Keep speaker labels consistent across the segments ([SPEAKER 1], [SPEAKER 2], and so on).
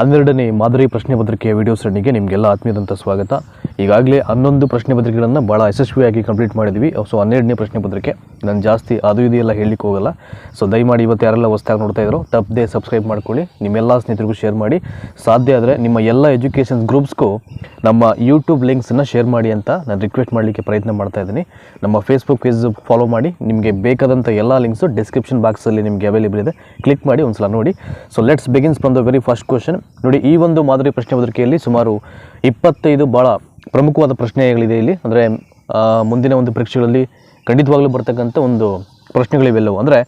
[SPEAKER 1] ಹನ್ನೆರಡನೇ ಮಾದರಿ ಪ್ರಶ್ನೆ ಪತ್ರಿಕೆಯ ವಿಡಿಯೋ ಸರಣಿಗೆ ನಿಮಗೆಲ್ಲ ಆತ್ಮೀಯದಂಥ ಸ್ವಾಗತ. ಈಗಾಗಲೇ ಹನ್ನೊಂದು ಪ್ರಶ್ನೆ ಪತ್ರಿಕೆಗಳನ್ನು ಭಾಳ ಯಶಸ್ವಿಯಾಗಿ ಕಂಪ್ಲೀಟ್ ಮಾಡಿದ್ವಿ. ಸೊ ಹನ್ನೆರಡನೇ ಪ್ರಶ್ನೆ ಪತ್ರಿಕೆ. ನಾನು ಜಾಸ್ತಿ ಅದು ಇದು ಎಲ್ಲ ಹೇಳಲಿಕ್ಕೆ ಹೋಗಲ್ಲ. ಸೊ ದಯಮಾಡಿ ಇವತ್ತು ಯಾರೆಲ್ಲ ಹೊಸ್ದಾಗಿ ನೋಡ್ತಾ ಇದ್ರು, ತಪ್ಪದೆ ಸಬ್ಸ್ಕ್ರೈಬ್ ಮಾಡ್ಕೊಳ್ಳಿ. ನಿಮ್ಮೆಲ್ಲ ಸ್ನೇಹಿತರಿಗೂ ಶೇರ್ ಮಾಡಿ. ಸಾಧ್ಯ ಆದರೆ ನಿಮ್ಮ ಎಲ್ಲ ಎಜುಕೇಷನ್ ಗ್ರೂಪ್ಸ್ಗೂ ನಮ್ಮ ಯೂಟ್ಯೂಬ್ ಲಿಂಕ್ಸನ್ನು ಶೇರ್ ಮಾಡಿ ಅಂತ ನಾನು ರಿಕ್ವೆಸ್ಟ್ ಮಾಡಲಿಕ್ಕೆ ಪ್ರಯತ್ನ ಮಾಡ್ತಾ ಇದ್ದೀನಿ. ನಮ್ಮ ಫೇಸ್ಬುಕ್ ಪೇಜ್ ಫಾಲೋ ಮಾಡಿ. ನಿಮಗೆ ಬೇಕಾದಂಥ ಎಲ್ಲ ಲಿಂಕ್ಸು ಡಿಸ್ಕ್ರಿಪ್ಷನ್ ಬಾಕ್ಸಲ್ಲಿ ನಿಮಗೆ ಅವೈಲೇಬಲ್ ಇದೆ. ಕ್ಲಿಕ್ ಮಾಡಿ ಒಂದ್ಸಲ ನೋಡಿ. So let's begins from the very first question ನೋಡಿ, ಈ ಒಂದು ಮಾದರಿ ಪ್ರಶ್ನೆ ಪತ್ರಿಕೆಯಲ್ಲಿ ಸುಮಾರು ಇಪ್ಪತ್ತೈದು ಭಾಳ ಪ್ರಮುಖವಾದ ಪ್ರಶ್ನೆಗಳಿದೆ ಇಲ್ಲಿ. ಅಂದರೆ ಮುಂದಿನ ಒಂದು ಪರೀಕ್ಷೆಗಳಲ್ಲಿ ಖಂಡಿತವಾಗಲೂ ಬರ್ತಕ್ಕಂಥ ಒಂದು ಪ್ರಶ್ನೆಗಳಿವೆಲ್ಲವು. ಅಂದರೆ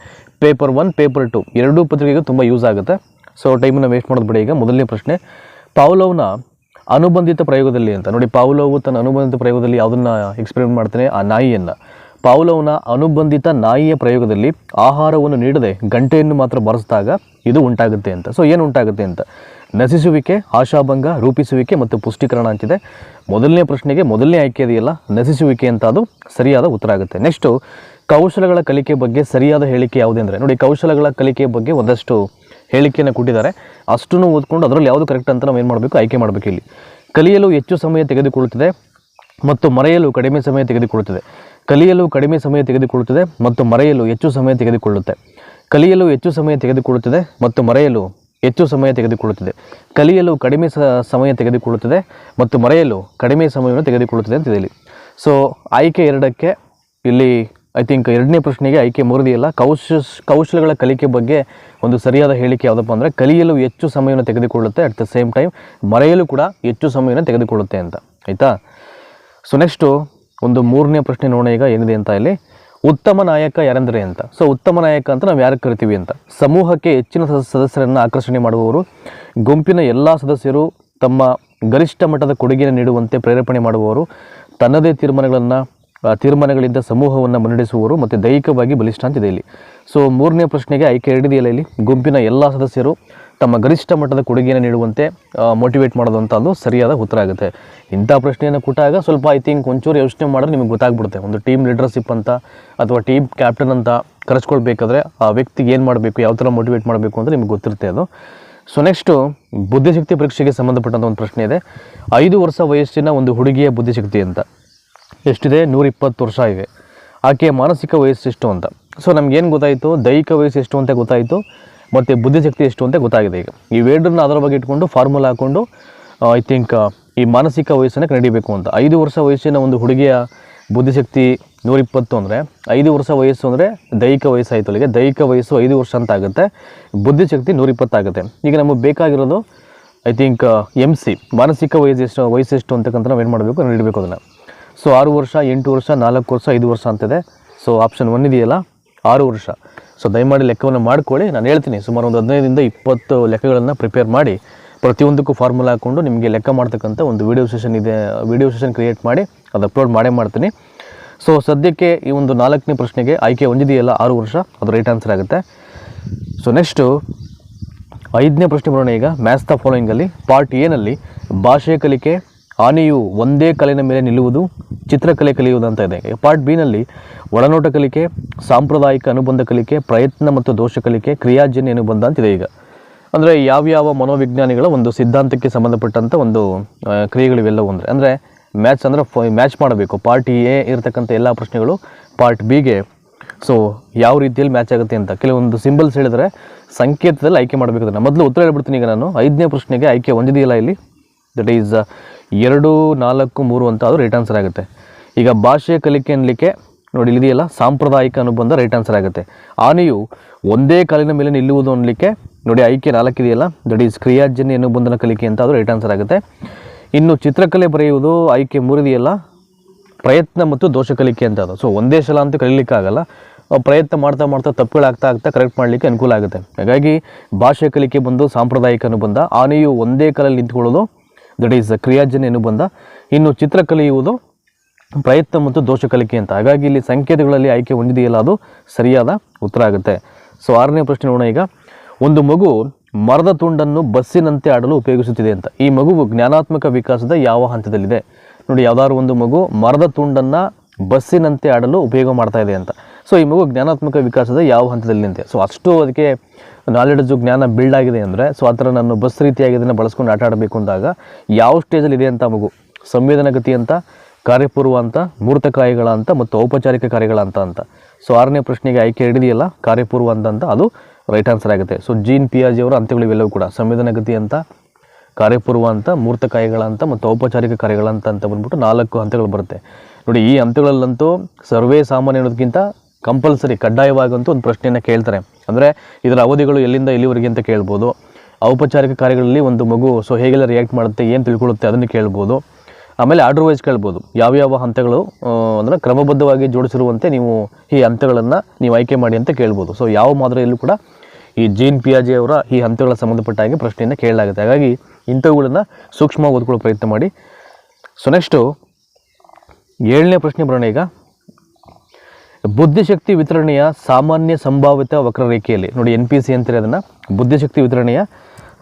[SPEAKER 1] ಪೇಪರ್ ಒನ್ ಪೇಪರ್ ಟು ಎರಡೂ ಪತ್ರಿಕೆಗೂ ತುಂಬ ಯೂಸ್ ಆಗುತ್ತೆ. ಸೊ ಟೈಮನ್ನು ವೇಸ್ಟ್ ಮಾಡೋದು ಬಿಡಿ ಈಗ. ಮೊದಲನೇ ಪ್ರಶ್ನೆ, ಪಾವ್ಲೋವ್ನ ಅನುಬಂಧಿತ ಪ್ರಯೋಗದಲ್ಲಿ ಅಂತ. ನೋಡಿ, ಪಾವ್ಲೋವು ತನ್ನ ಅನುಬಂಧಿತ ಪ್ರಯೋಗದಲ್ಲಿ ಯಾವುದನ್ನ ಎಕ್ಸ್ಪೆರಿಮೆಂಟ್ ಮಾಡ್ತಾನೆ? ಆ ನಾಯಿಯನ್ನು. ಪಾವ್ಲೋವ್ನ ಅನುಬಂಧಿತ ನಾಯಿಯ ಪ್ರಯೋಗದಲ್ಲಿ ಆಹಾರವನ್ನು ನೀಡದೆ ಗಂಟೆಯನ್ನು ಮಾತ್ರ ಬರೆಸಿದಾಗ ಇದು ಉಂಟಾಗುತ್ತೆ ಅಂತ. ಸೊ ಏನು ಉಂಟಾಗುತ್ತೆ ಅಂತ? ನಶಿಸುವಿಕೆ ಆಶಾಭಂಗ ರೂಪಿಸುವಿಕೆ ಮತ್ತು ಪುಷ್ಟೀಕರಣ ಅಂತಿದೆ. ಮೊದಲನೇ ಪ್ರಶ್ನೆಗೆ ಮೊದಲನೇ ಆಯ್ಕೆ ಇದೆಯಲ್ಲ ನಸಿಸುವಿಕೆ ಅಂತ ಅದು ಸರಿಯಾದ ಉತ್ತರ ಆಗುತ್ತೆ. ನೆಕ್ಸ್ಟು ಕೌಶಲಗಳ ಕಲಿಕೆ ಬಗ್ಗೆ ಸರಿಯಾದ ಹೇಳಿಕೆ ಯಾವುದೆಂದರೆ, ನೋಡಿ ಕೌಶಲಗಳ ಕಲಿಕೆ ಬಗ್ಗೆ ಒಂದಷ್ಟು ಹೇಳಿಕೆಯನ್ನು ಕೊಟ್ಟಿದ್ದಾರೆ. ಅಷ್ಟನ್ನು ಓದ್ಕೊಂಡು ಅದರಲ್ಲಿ ಯಾವುದು ಕರೆಕ್ಟ್ ಅಂತ ನಾವು ಏನು ಮಾಡಬೇಕು? ಆಯ್ಕೆ ಮಾಡಬೇಕು ಇಲ್ಲಿ. ಕಲಿಯಲು ಹೆಚ್ಚು ಸಮಯ ತೆಗೆದುಕೊಳ್ಳುತ್ತದೆ ಮತ್ತು ಮರೆಯಲು ಕಡಿಮೆ ಸಮಯ ತೆಗೆದುಕೊಳ್ಳುತ್ತದೆ. ಕಲಿಯಲು ಕಡಿಮೆ ಸಮಯ ತೆಗೆದುಕೊಳ್ಳುತ್ತದೆ ಮತ್ತು ಮರೆಯಲು ಹೆಚ್ಚು ಸಮಯ ತೆಗೆದುಕೊಳ್ಳುತ್ತೆ. ಕಲಿಯಲು ಹೆಚ್ಚು ಸಮಯ ತೆಗೆದುಕೊಳ್ಳುತ್ತದೆ ಮತ್ತು ಮರೆಯಲು ಹೆಚ್ಚು ಸಮಯ ತೆಗೆದುಕೊಳ್ಳುತ್ತದೆ. ಕಲಿಯಲು ಕಡಿಮೆ ಸಮಯ ತೆಗೆದುಕೊಳ್ಳುತ್ತದೆ ಮತ್ತು ಮರೆಯಲು ಕಡಿಮೆ ಸಮಯವನ್ನು ತೆಗೆದುಕೊಳ್ಳುತ್ತದೆ ಅಂತ ಇಲ್ಲಿ ಸೊ ಆಯ್ಕೆ ಎರಡಕ್ಕೆ ಇಲ್ಲಿ ಐ ಥಿಂಕ್ ಎರಡನೇ ಪ್ರಶ್ನೆಗೆ ಆಯ್ಕೆ ಮುರಿದಿಲ್ಲ ಕೌಶ, ಕೌಶಲಗಳ ಕಲಿಕೆ ಬಗ್ಗೆ ಒಂದು ಸರಿಯಾದ ಹೇಳಿಕೆ ಯಾವುದಪ್ಪ ಅಂದರೆ ಕಲಿಯಲು ಹೆಚ್ಚು ಸಮಯವನ್ನು ತೆಗೆದುಕೊಳ್ಳುತ್ತೆ ಅಟ್ ದ ಸೇಮ್ ಟೈಮ್ ಮರೆಯಲು ಕೂಡ ಹೆಚ್ಚು ಸಮಯವನ್ನು ತೆಗೆದುಕೊಳ್ಳುತ್ತೆ ಅಂತ. ಆಯಿತಾ? ಸೊ ನೆಕ್ಸ್ಟು ಒಂದು ಮೂರನೇ ಪ್ರಶ್ನೆ ನೋಡೋಣ ಈಗ ಏನಿದೆ ಅಂತ ಇಲ್ಲಿ. ಉತ್ತಮ ನಾಯಕ ಯಾರೆಂದರೆ ಅಂತ. ಸೊ ಉತ್ತಮ ನಾಯಕ ಅಂತ ನಾವು ಯಾರಿಗೆ ಕರಿತೀವಿ ಅಂತ? ಸಮೂಹಕ್ಕೆ ಹೆಚ್ಚಿನ ಸದ- ಸದಸ್ಯರನ್ನು ಆಕರ್ಷಣೆ ಮಾಡುವವರು, ಗುಂಪಿನ ಎಲ್ಲ ಸದಸ್ಯರು ತಮ್ಮ ಗರಿಷ್ಠ ಮಟ್ಟದ ಕೊಡುಗೆಯನ್ನು ನೀಡುವಂತೆ ಪ್ರೇರೇಪಣೆ ಮಾಡುವವರು, ತನ್ನದೇ ತೀರ್ಮಾನಗಳನ್ನು ತೀರ್ಮಾನಗಳಿಂದ ಸಮೂಹವನ್ನು ಮುನ್ನಡೆಸುವವರು ಮತ್ತು ದೈಹಿಕವಾಗಿ ಬಲಿಷ್ಠ ಅಂತಿದೆ ಇಲ್ಲಿ. ಸೊ ಮೂರನೇ ಪ್ರಶ್ನೆಗೆ ಆಯ್ಕೆ ಎರಡಿದೆಯಲ್ಲ ಇಲ್ಲಿ. ಗುಂಪಿನ ಎಲ್ಲ ಸದಸ್ಯರು ತಮ್ಮ ಗರಿಷ್ಠ ಮಟ್ಟದ ಕೊಡುಗೆಯನ್ನು ನೀಡುವಂತೆ ಮೋಟಿವೇಟ್ ಮಾಡೋದಂಥದ್ದು ಸರಿಯಾದ ಉತ್ತರ ಆಗುತ್ತೆ. ಇಂಥ ಪ್ರಶ್ನೆಯನ್ನು ಕೊಟ್ಟಾಗ ಸ್ವಲ್ಪ ಐ ಥಿಂಕ್ ಒಂಚೂರು ಯೋಚನೆ ಮಾಡಿದ್ರೆ ನಿಮಗೆ ಗೊತ್ತಾಗ್ಬಿಡುತ್ತೆ. ಒಂದು ಟೀಮ್ ಲೀಡರ್ಶಿಪ್ ಅಂತ ಅಥವಾ ಟೀಮ್ ಕ್ಯಾಪ್ಟನ್ ಅಂತ ಕರೆಸ್ಕೊಳ್ಬೇಕಾದ್ರೆ ಆ ವ್ಯಕ್ತಿಗೆ ಏನು ಮಾಡಬೇಕು, ಯಾವ ಥರ ಮೋಟಿವೇಟ್ ಮಾಡಬೇಕು ಅಂತ ನಿಮಗೆ ಗೊತ್ತಿರುತ್ತೆ ಅದು. ಸೊ ನೆಕ್ಸ್ಟು ಬುದ್ಧಿಶಕ್ತಿ ಪರೀಕ್ಷೆಗೆ ಸಂಬಂಧಪಟ್ಟಂಥ ಒಂದು ಪ್ರಶ್ನೆ ಇದೆ. ಐದು ವರ್ಷ ವಯಸ್ಸಿನ ಒಂದು ಹುಡುಗಿಯ ಬುದ್ಧಿಶಕ್ತಿ ಅಂತ. ಎಷ್ಟಿದೆ? ನೂರಿಪ್ಪತ್ತು ವರ್ಷ ಇವೆ ಆಕೆಯ ಮಾನಸಿಕ ವಯಸ್ಸು ಎಷ್ಟು ಅಂತ. ಸೊ ನಮ್ಗೇನು ಗೊತ್ತಾಯಿತು? ದೈಹಿಕ ವಯಸ್ಸು ಎಷ್ಟು ಅಂತ ಗೊತ್ತಾಯಿತು. ಮತ್ತು ಬುದ್ಧಿಶಕ್ತಿ ಎಷ್ಟು ಅಂತ ಗೊತ್ತಾಗಿದೆ ಈಗ. ಇವೆರಡನ್ನ ಅದರ ಬಗ್ಗೆ ಇಟ್ಕೊಂಡು ಫಾರ್ಮುಲಾ ಹಾಕ್ಕೊಂಡು ಐ ಥಿಂಕ್ ಈ ಮಾನಸಿಕ ವಯಸ್ಸನ್ನು ನಡಿಬೇಕು ಅಂತ. ಐದು ವರ್ಷ ವಯಸ್ಸಿನ ಒಂದು ಹುಡುಗಿಯ ಬುದ್ಧಿಶಕ್ತಿ ನೂರಿಪ್ಪತ್ತು ಅಂದರೆ, ಐದು ವರ್ಷ ವಯಸ್ಸು ಅಂದರೆ ದೈಹಿಕ ವಯಸ್ಸು ಆಯಿತು ಅಲ್ಲಿಗೆ. ದೈಹಿಕ ವಯಸ್ಸು ಐದು ವರ್ಷ ಅಂತ ಆಗುತ್ತೆ. ಬುದ್ಧಿಶಕ್ತಿ ನೂರಿಪ್ಪತ್ತಾಗುತ್ತೆ ಈಗ ನಮಗೆ ಬೇಕಾಗಿರೋದು ಐ ಥಿಂಕ್ ಎಂ ಸಿ ಮಾನಸಿಕ ವಯಸ್ಸು ಎಷ್ಟು ವಯಸ್ಸು ಎಷ್ಟು ಅಂತಕ್ಕಂಥ ನಾವು ಏನು ಮಾಡಬೇಕು ನೀಡಬೇಕು ಅದನ್ನು. ಸೊ ಆರು ವರ್ಷ, ಎಂಟು ವರ್ಷ, ನಾಲ್ಕು ವರ್ಷ, ಐದು ವರ್ಷ ಅಂತಿದೆ. ಸೊ ಆಪ್ಷನ್ ಒನ್ ಇದೆಯಲ್ಲ, ಆರು ವರ್ಷ. ಸೊ ದಯಮಾಡಿ ಲೆಕ್ಕವನ್ನು ಮಾಡ್ಕೊಳ್ಳಿ. ನಾನು ಹೇಳ್ತೀನಿ, ಸುಮಾರು ಒಂದು ಹದಿನೈದರಿಂದ ಇಪ್ಪತ್ತು ಲೆಕ್ಕಗಳನ್ನು ಪ್ರಿಪೇರ್ ಮಾಡಿ, ಪ್ರತಿಯೊಂದಕ್ಕೂ ಫಾರ್ಮುಲಾ ಹಾಕ್ಕೊಂಡು ನಿಮಗೆ ಲೆಕ್ಕ ಮಾಡ್ತಕ್ಕಂಥ ಒಂದು ವೀಡಿಯೋ ಸೆಷನ್ ಇದೆ ವೀಡಿಯೋ ಸೆಷನ್ ಕ್ರಿಯೇಟ್ ಮಾಡಿ ಅದು ಅಪ್ಲೋಡ್ ಮಾಡೇ ಮಾಡ್ತೀನಿ. ಸೊ ಸದ್ಯಕ್ಕೆ ಈ ಒಂದು ನಾಲ್ಕನೇ ಪ್ರಶ್ನೆಗೆ ಆಯ್ಕೆ ಹೊಂದಿದೆಯಲ್ಲ ಆರು ವರ್ಷ, ಅದು ರೈಟ್ ಆನ್ಸರ್ ಆಗುತ್ತೆ. ಸೊ ನೆಕ್ಸ್ಟು ಐದನೇ ಪ್ರಶ್ನೆ ಬರೋಣ ಈಗ. ಮ್ಯಾಥ್ಸ್ ದ ಫಾಲೋಯಿಂಗಲ್ಲಿ ಪಾರ್ಟ್ ಎನಲ್ಲಿ ಭಾಷೆ ಕಲಿಕೆ ಆನೆಯು ಒಂದೇ ಕಲೆಯ ಮೇಲೆ ನಿಲ್ಲುವುದು ಚಿತ್ರಕಲೆ ಕಲಿಯುವುದು ಅಂತ ಇದೆ ಪಾರ್ಟ್ ಬಿನಲ್ಲಿ ಒಳನೋಟ ಕಲಿಕೆ, ಸಾಂಪ್ರದಾಯಿಕ ಅನುಬಂಧ ಕಲಿಕೆ, ಪ್ರಯತ್ನ ಮತ್ತು ದೋಷ ಕಲಿಕೆ, ಕ್ರಿಯಾಜನ್ಯ ಅನುಬಂಧ ಅಂತಿದೆ ಈಗ. ಅಂದರೆ ಯಾವ್ಯಾವ ಮನೋವಿಜ್ಞಾನಿಗಳ ಒಂದು ಸಿದ್ಧಾಂತಕ್ಕೆ ಸಂಬಂಧಪಟ್ಟಂಥ ಒಂದು ಕ್ರಿಯೆಗಳು ಕ್ರಿಯೆಗಳಿವೆಲ್ಲವೂ ಅಂದರೆ ಅಂದರೆ ಮ್ಯಾಚ್ ಅಂದರೆ ಮ್ಯಾಚ್ ಮಾಡಬೇಕು. ಪಾರ್ಟ್ ಎ ಇರತಕ್ಕಂಥ ಎಲ್ಲ ಪ್ರಶ್ನೆಗಳು ಪಾರ್ಟ್ ಬಿಗೆ ಸೊ ಯಾವ ರೀತಿಯಲ್ಲಿ ಮ್ಯಾಚ್ ಆಗುತ್ತೆ ಅಂತ. ಕೆಲವೊಂದು ಸಿಂಬಲ್ಸ್ ಹೇಳಿದ್ರೆ ಸಂಕೇತದಲ್ಲಿ ಆಯ್ಕೆ ಮಾಡಬೇಕು ಅದನ್ನು. ಮೊದಲು ಉತ್ತರ ಹೇಳ್ಬಿಡ್ತೀನಿ ಈಗ ನಾನು. ಐದನೇ ಪ್ರಶ್ನೆಗೆ ಆಯ್ಕೆ ಹೊಂದಿದೆಯಲ್ಲ ಇಲ್ಲಿ? ದಟ್ ಈಸ್ ಎರಡು, ನಾಲ್ಕು, ಮೂರು ಅಂತ ಅದು ರೈಟ್ ಆನ್ಸರ್ ಆಗುತ್ತೆ. ಈಗ ಭಾಷೆಯ ಕಲಿಕೆ ಅನ್ನಲಿಕ್ಕೆ ನೋಡಿ ಇಲ್ಲಿದೆಯಲ್ಲ, ಸಾಂಪ್ರದಾಯಿಕ ಅನುಬಂಧ ರೈಟ್ ಆನ್ಸರ್ ಆಗುತ್ತೆ. ಆನೆಯು ಒಂದೇ ಕಾಲಿನ ಮೇಲೆ ನಿಲ್ಲುವುದು ಅನ್ನಲಿಕ್ಕೆ ನೋಡಿ ಆಯ್ಕೆ ನಾಲ್ಕಿದೆಯಲ್ಲ ದಟ್ ಈಸ್ ಕ್ರಿಯಾಜನ್ಯ ಅನುಬಂಧನ ಕಲಿಕೆ ಅಂತ ಅದು ರೈಟ್ ಆನ್ಸರ್ ಆಗುತ್ತೆ. ಇನ್ನು ಚಿತ್ರಕಲೆ ಬರೆಯುವುದು ಆಯ್ಕೆ ಮೂರಿದೆಯಲ್ಲ, ಪ್ರಯತ್ನ ಮತ್ತು ದೋಷ ಕಲಿಕೆ ಅಂತ ಅದು ಸೊ ಒಂದೇ ಸಲ ಅಂತ ಕಲಿಲಿಕ್ಕಾಗಲ್ಲ, ಪ್ರಯತ್ನ ಮಾಡ್ತಾ ಮಾಡ್ತಾ ತಪ್ಪುಗಳಾಗ್ತಾ ಆಗ್ತಾ ಕರೆಕ್ಟ್ ಮಾಡಲಿಕ್ಕೆ ಅನುಕೂಲ ಆಗುತ್ತೆ. ಹಾಗಾಗಿ ಭಾಷೆ ಕಲಿಕೆ ಬಂದು ಸಾಂಪ್ರದಾಯಿಕ ಅನುಬಂಧ, ಆನೆಯು ಒಂದೇ ಕಾಲಲ್ಲಿ ನಿಂತ್ಕೊಳ್ಳೋದು ದಟ್ ಈಸ್ ಕ್ರಿಯಾಜನ್ಯ ಅನುಬಂಧ ಇನ್ನು ಚಿತ್ರ ಕಲಿಯುವುದು ಪ್ರಯತ್ನ ಮತ್ತು ದೋಷ ಕಲಿಕೆ ಅಂತ. ಹಾಗಾಗಿ ಇಲ್ಲಿ ಸಂಕೇತಗಳಲ್ಲಿ ಆಯ್ಕೆ ಹೊಂದಿದೆಯಲ್ಲ ಅದು ಸರಿಯಾದ ಉತ್ತರ ಆಗುತ್ತೆ. ಸೊ ಆರನೇ ಪ್ರಶ್ನೆ ನೋಡೋಣ ಈಗ. ಒಂದು ಮಗು ಮರದ ತುಂಡನ್ನು ಬಸ್ಸಿನಂತೆ ಆಡಲು ಉಪಯೋಗಿಸುತ್ತಿದೆ ಅಂತ. ಈ ಮಗುವು ಜ್ಞಾನಾತ್ಮಕ ವಿಕಾಸದ ಯಾವ ಹಂತದಲ್ಲಿದೆ? ನೋಡಿ, ಯಾವ್ದಾದ್ರು ಒಂದು ಮಗು ಮರದ ತುಂಡನ್ನು ಬಸ್ಸಿನಂತೆ ಆಡಲು ಉಪಯೋಗ ಮಾಡ್ತಾ ಇದೆ ಅಂತ. ಸೊ ಈ ಮಗು ಜ್ಞಾನಾತ್ಮಕ ವಿಕಾಸದ ಯಾವ ಹಂತದಲ್ಲಿ ಅಂತೆ. ಸೊ ಅಷ್ಟು ಅದಕ್ಕೆ ನಾಲೆಡ್ಜು ಜ್ಞಾನ ಬಿಲ್ಡ್ ಆಗಿದೆ ಅಂದರೆ ಸೊ ಆ ಥರ ನಾನು ಬಸ್ ರೀತಿಯಾಗಿ ಇದನ್ನು ಬಳಸ್ಕೊಂಡು ಆಟ ಆಡಬೇಕು ಅಂದಾಗ, ಯಾವ ಸ್ಟೇಜಲ್ಲಿ ಇದೆ ಅಂತ ಮಗು? ಸಂವೇದನಗತಿ ಅಂತ, ಕಾರ್ಯಪೂರ್ವ ಅಂತ ಮೂರ್ತಕಾಯಿಗಳ ಅಂತ, ಮತ್ತು ಔಪಚಾರಿಕ ಕಾರ್ಯಗಳ ಅಂತ ಅಂತ. ಸೊ ಆರನೇ ಪ್ರಶ್ನೆಗೆ ಆಯ್ಕೆ ಹಿಡಿದೆಯಲ್ಲ, ಕಾರ್ಯಪೂರ್ವ ಅಂತ ಅಂತ, ಅದು ರೈಟ್ ಆನ್ಸರ್ ಆಗುತ್ತೆ. ಸೊ ಜೀನ್ ಪಿಯಾಜಿ ಅವರ ಅಂತ್ಯಗಳು ಇವೆಲ್ಲವೂ ಕೂಡ ಸಂವೇದನಗತಿ ಅಂತ, ಕಾರ್ಯಪೂರ್ವ ಅಂತ ಮೂರ್ತಕಾಯಿಗಳ ಅಂತ, ಮತ್ತು ಔಪಚಾರಿಕ ಕಾರ್ಯಗಳ ಅಂತ ಅಂತ ಬಂದ್ಬಿಟ್ಟು ನಾಲ್ಕು ಹಂತಗಳು ಬರುತ್ತೆ. ನೋಡಿ, ಈ ಹಂತಗಳಲ್ಲಂತೂ ಸರ್ವೇ ಸಾಮಾನ್ಯ ಅನ್ನೋದಕ್ಕಿಂತ ಕಂಪಲ್ಸರಿ ಕಡ್ಡಾಯವಾಗಂತೂ ಒಂದು ಪ್ರಶ್ನೆಯನ್ನು ಕೇಳ್ತಾರೆ. ಅಂದರೆ ಇದರ ಅವಧಿಗಳು ಎಲ್ಲಿಂದ ಇಲ್ಲಿವರೆಗೆ ಅಂತ ಕೇಳ್ಬೋದು. ಔಪಚಾರಿಕ ಕಾರ್ಯಗಳಲ್ಲಿ ಒಂದು ಮಗು ಸೊ ಹೇಗೆಲ್ಲ ರಿಯಾಕ್ಟ್ ಮಾಡುತ್ತೆ, ಏನು ತಿಳ್ಕೊಳ್ಳುತ್ತೆ ಅದನ್ನು ಕೇಳ್ಬೋದು. ಆಮೇಲೆ ಆರ್ಡರ್ ವೈಸ್ ಕೇಳ್ಬೋದು. ಯಾವ್ಯಾವ ಹಂತಗಳು ಅಂದರೆ ಕ್ರಮಬದ್ಧವಾಗಿ ಜೋಡಿಸಿರುವಂತೆ ನೀವು ಈ ಹಂತಗಳನ್ನು ನೀವು ಆಯ್ಕೆ ಮಾಡಿ ಅಂತ ಕೇಳ್ಬೋದು. ಸೊ ಯಾವ ಮಾದರಿಯಲ್ಲೂ ಕೂಡ ಈ ಜೀನ್ ಪಿಯಾಜಿ ಅವರ ಈ ಹಂತಗಳ ಸಂಬಂಧಪಟ್ಟ ಹಾಗೆ ಪ್ರಶ್ನೆಯನ್ನು ಕೇಳಲಾಗುತ್ತೆ. ಹಾಗಾಗಿ ಇಂಥವುಗಳನ್ನು ಸೂಕ್ಷ್ಮವಾಗಿ ಓದ್ಕೊಳ್ಳೋ ಪ್ರಯತ್ನ ಮಾಡಿ. ಸೊ ನೆಕ್ಸ್ಟು ಏಳನೇ ಪ್ರಶ್ನೆ ಬರೋಣ ಈಗ. ಬುದ್ಧಿಶಕ್ತಿ ವಿತರಣೆಯ ಸಾಮಾನ್ಯ ಸಂಭಾವಿತ ವಕ್ರರೇಖೆಯಲ್ಲಿ, ನೋಡಿ ಎನ್ ಪಿ ಸಿ ಅಂತಾರೆ ಅದನ್ನು, ಬುದ್ಧಿಶಕ್ತಿ ವಿತರಣೆಯ